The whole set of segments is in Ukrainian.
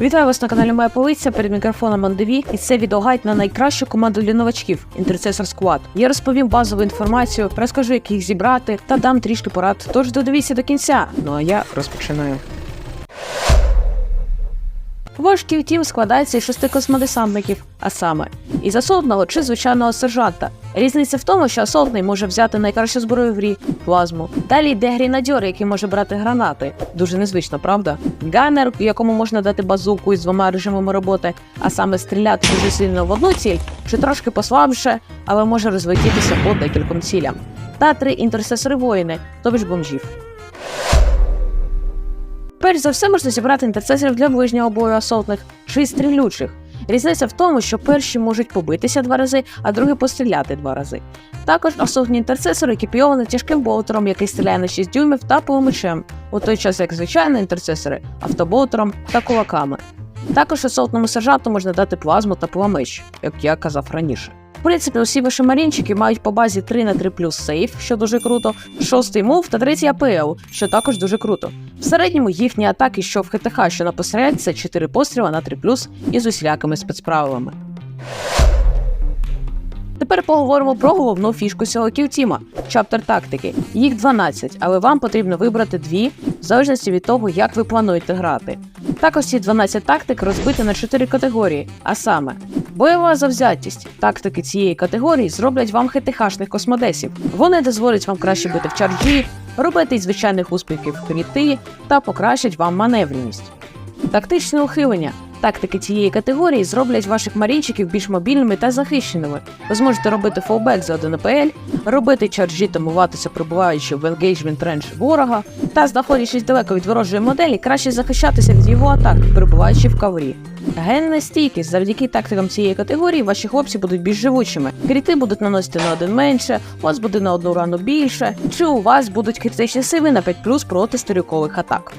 Вітаю вас на каналі Моя Полиця перед мікрофоном Андеві, і це відеогайд на найкращу команду для новачків Intercessor Squad. Я розповім базову інформацію, розкажу, як їх зібрати, та дам трішки порад. Тож додивіться до кінця. Ну а я розпочинаю. Ваш ківтім складається із шести космодесантників, а саме із асолтного чи звичайного сержанта. Різниця в тому, що асолтний може взяти найкращу зброю в грі плазму. Далі йде грінадьор, який може брати гранати. Дуже незвично, правда? Ганнер, якому можна дати базуку із двома режимами роботи, а саме стріляти дуже сильно в одну ціль, чи трошки послабше, але може розлетітися по декільком цілям. Та три інтерсесори воїни, тобі ж бомжів. Перш за все можна зібрати інтерцесорів для ближнього бою асолтних чи стрілючих. Різниця в тому, що перші можуть побитися два рази, а другі постріляти два рази. Також асолтні інтерцесори екіпійовані тяжким болтером, який стріляє на 6 дюймів та полумечем, у той час як звичайні інтерцесори автоболтером та кулаками. Також асолтному сержанту можна дати плазму та пламеч, як я казав раніше. В принципі, усі ваші марінчики мають по базі 3 на 3 плюс сейф, що дуже круто, 6 мув та 3 АПЛ, що також дуже круто. В середньому їхні атаки, що в ХТХ, що на посеред, це 4 постріла на 3 плюс із усілякими спецправилами. Тепер поговоримо про головну фішку цього ківтіма чаптер тактики. Їх 12, але вам потрібно вибрати дві, в залежності від того, як ви плануєте грати. Також ці 12 тактик розбиті на 4 категорії, а саме бойова завзятість. Тактики цієї категорії зроблять вам хетихашних космодесів. Вони дозволять вам краще бити в чарджі, робити із звичайних успіхів кріти та покращать вам маневреність. Тактичне ухилення. Тактики цієї категорії зроблять ваших марінчиків більш мобільними та захищеними. Ви зможете робити фолбек за 1 АПЛ, робити чарджі та муватися, прибуваючи в енгейджмент рендж ворога, та знаходячись далеко від ворожої моделі, краще захищатися від його атак, перебуваючи в каврі. Генна стійкість. Завдяки тактикам цієї категорії ваші хлопці будуть більш живучими. Кріти будуть наносити на один менше, вас буде на одну рану більше, чи у вас будуть критичні сили на 5 проти стрілкових атак.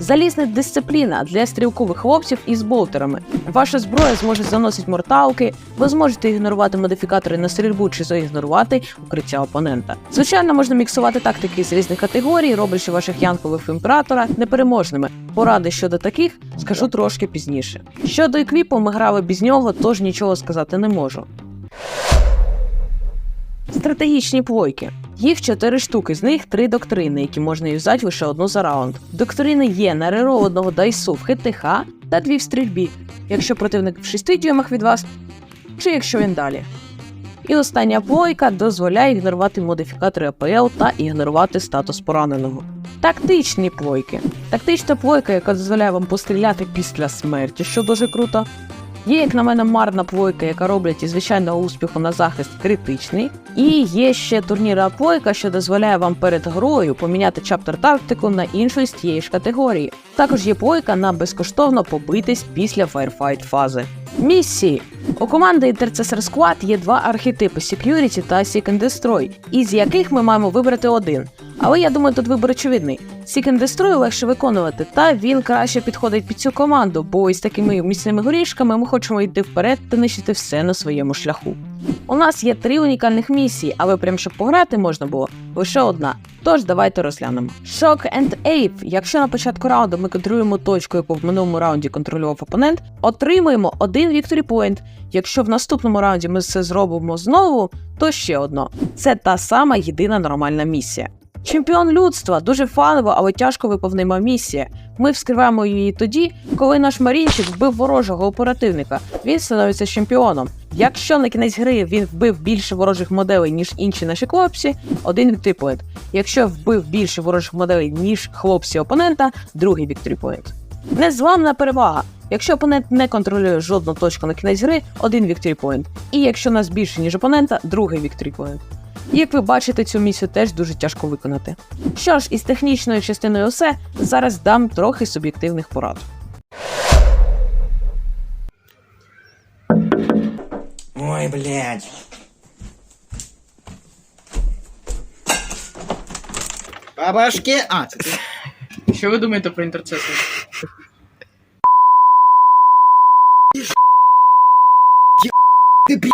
Залізна дисципліна для стрілкових хлопців із болтерами. Ваша зброя зможе заносити морталки, ви зможете ігнорувати модифікатори на стрільбу чи заігнорувати укриття опонента. Звичайно, можна міксувати тактики з різних категорій, роблячи ваших янкових імператора непереможними. Поради щодо таких скажу трошки пізніше. Щодо еквіпу, ми грали без нього, тож нічого сказати не можу. Стратегічні плойки. Їх чотири штуки, з них три доктрини, які можна юзати лише одну за раунд. Доктрини є на реролодного дайсу в ХТХ та дві в стрільбі, якщо противник в 6 дюймах від вас, чи якщо він далі. І остання плойка дозволяє ігнорувати модифікатори АПЛ та ігнорувати статус пораненого. Тактичні плойки. Тактична плойка, яка дозволяє вам постріляти після смерті, що дуже круто. Є, як на мене, марна плойка, яка роблять із звичайного успіху на захист критичний. І є ще турніра плойка, що дозволяє вам перед грою поміняти чаптер тактику на іншу з тієї ж категорії. Також є плойка на безкоштовно побитись після фаєрфайт фази. Місії у команди Intercessor Squad є два архетипи Security та Seek and Destroy, із яких ми маємо вибрати один. Але я думаю, тут вибір очевидний. Seek and Destroy легше виконувати, та він краще підходить під цю команду, бо із такими міцними горішками ми хочемо йти вперед та нищити все на своєму шляху. У нас є три унікальних місії, але прям щоб пограти можна було лише одна. Тож давайте розглянемо. Shock and Ape. Якщо на початку раунду ми контролюємо точку, яку в минулому раунді контролював опонент, отримуємо один Victory Point. Якщо в наступному раунді ми це зробимо знову, то ще одно. Це та сама єдина нормальна місія. Чемпіон людства дуже фанова, але тяжко виповнима місія. Ми вскриваємо її тоді, коли наш марінчик вбив ворожого оперативника. Він становиться чемпіоном. Якщо на кінець гри він вбив більше ворожих моделей, ніж інші наші хлопці, один Point. Якщо вбив більше ворожих моделей, ніж хлопці опонента, другий Victory Point. Незламна перевага. Якщо опонент не контролює жодну точку на кінець гри, один Victory Point. І якщо нас більше, ніж опонента, другий Victory Point. Як ви бачите, цю місію теж дуже тяжко виконати. Що ж, із технічною частиною все, зараз дам трохи суб'єктивних порад. Ой, блядь. По башке... А, це ти. Що ви думаєте про інтерцесор? Ти пі...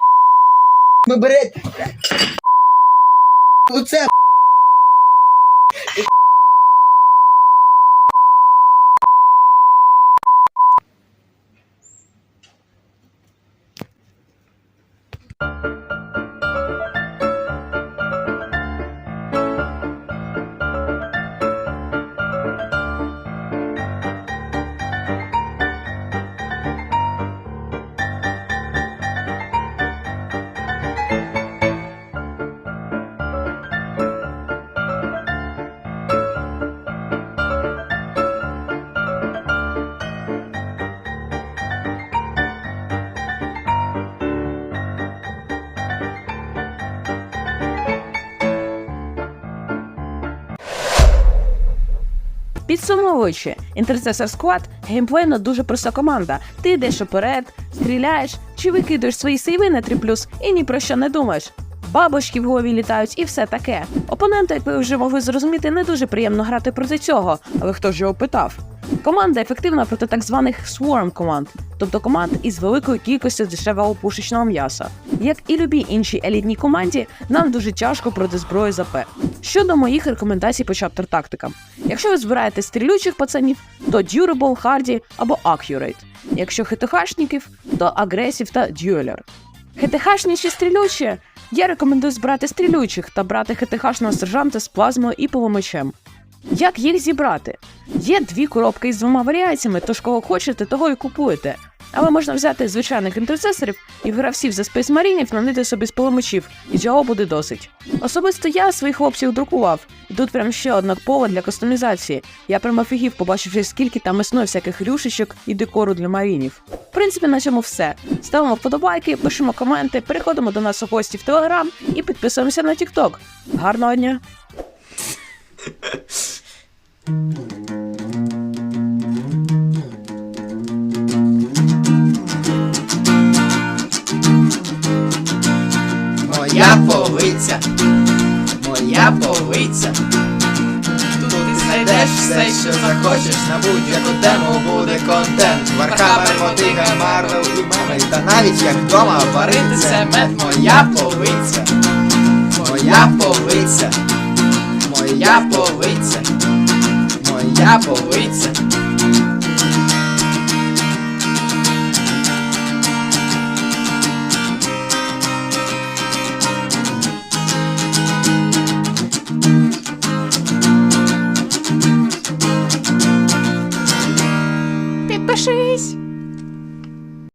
Ми береть... Оце... Підсумовуючи, Intercessor Squad геймплейно дуже проста команда. Ти йдеш уперед, стріляєш чи викидуєш свої сейви на 3 і ні про що не думаєш. Бабочки в голові літають і все таке. Опоненту, як ви вже могли зрозуміти, не дуже приємно грати проти цього, але хто ж його питав? Команда ефективна проти так званих swarm команд, тобто команд із великою кількістю дешевого пушечного м'яса. Як і любій іншій елітній команді, нам дуже тяжко проти зброї за П. Щодо моїх рекомендацій по чаптер тактикам. Якщо ви збираєте стрілючих пацанів, то Durable, Hardy або Accurate. Якщо хитохашників, то Aggressive та Dueler. ХТХшні чи стрілючі? Я рекомендую збирати стрілючих та брати ХТХшного сержанта з плазмою і поломичем. Як їх зібрати? Є дві коробки із двома варіаціями, тож кого хочете, того і купуєте. Але можна взяти звичайних інтерцесорів і гравців за Marine налити собі з поломичів, і цього буде досить. Особисто я своїх хлопців друкував, тут прям ще одна поле для кастомізації. Я прям офігів, побачивши, скільки там існує всяких рюшечок і декору для марінів. В принципі, на цьому все. Ставимо вподобайки, пишемо коменти, переходимо до нас у гості в Телеграм і підписуємося на TikTok. Гарного дня! Моя полиця, моя полиця. Тут знайдеш все, що захочеш, на будь-яку тему буде контент. Вархаммер, мотига, Марвел і меми, та навіть як вдома варити це мед. Моя полиця, моя полиця, моя полиця, моя полиця.